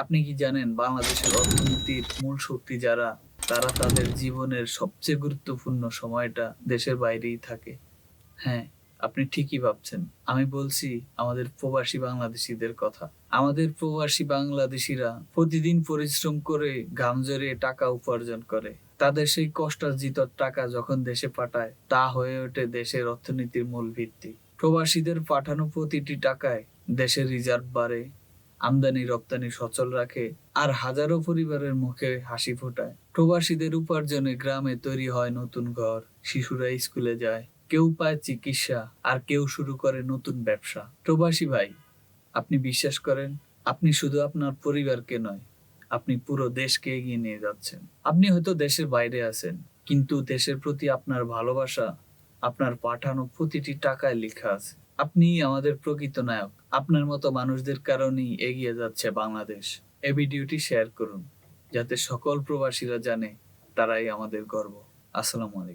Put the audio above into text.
আপনি কি জানেন বাংলাদেশের অর্থনীতির মূল শক্তি যারা, তারা তাদের জীবনের সবচেয়ে গুরুত্বপূর্ণ সময়টা দেশের বাইরেই থাকে? হ্যাঁ আপনি ঠিকই ভাবছেন। আমি বলছি আমাদের প্রবাসী বাংলাদেশিদের কথা। আমাদের প্রবাসী বাংলাদেশিরা প্রতিদিন পরিশ্রম করে ঘাম জড়িয়ে টাকা উপার্জন করে। তাদের সেই কষ্টার্জিত টাকা যখন দেশে পাঠায়, তা হয়ে ওঠে দেশের অর্থনীতির মূল ভিত্তি। প্রবাসীদের পাঠানো প্রতিটি টাকায় দেশের রিজার্ভ বাড়ে আমদানি রপ্তানি সচল রাখে আর হাজারো পরিবারের মুখে হাসি ফোটায়। প্রবাসীদের উপার্জনে গ্রামে তৈরি হয় নতুন ঘর। শিশুরা স্কুলে যায়। কেউ পায় চিকিৎসা আর কেউ শুরু করে নতুন ব্যবসা। প্রবাসী ভাই, আপনি বিশ্বাস করেন? আপনি শুধু আপনার পরিবারকে নয়, আপনি পুরো দেশকে এগিয়ে নিয়ে যাচ্ছেন। আপনি হয়তো দেশের বাইরে আছেন, কিন্তু দেশের প্রতি আপনার ভালোবাসা, আপনার পাঠানো প্রতিটি টাকায় লেখা আছে। আপনি আমাদের প্রকৃত নায়ক। আপনার মতো মানুষদের কারণেই এগিয়ে যাচ্ছে বাংলাদেশ। এ ভিডিওটি শেয়ার করুন, যাতে সকল প্রবাসীরা জানে তারাই আমাদের গর্ব। আসসালামু আলাইকুম।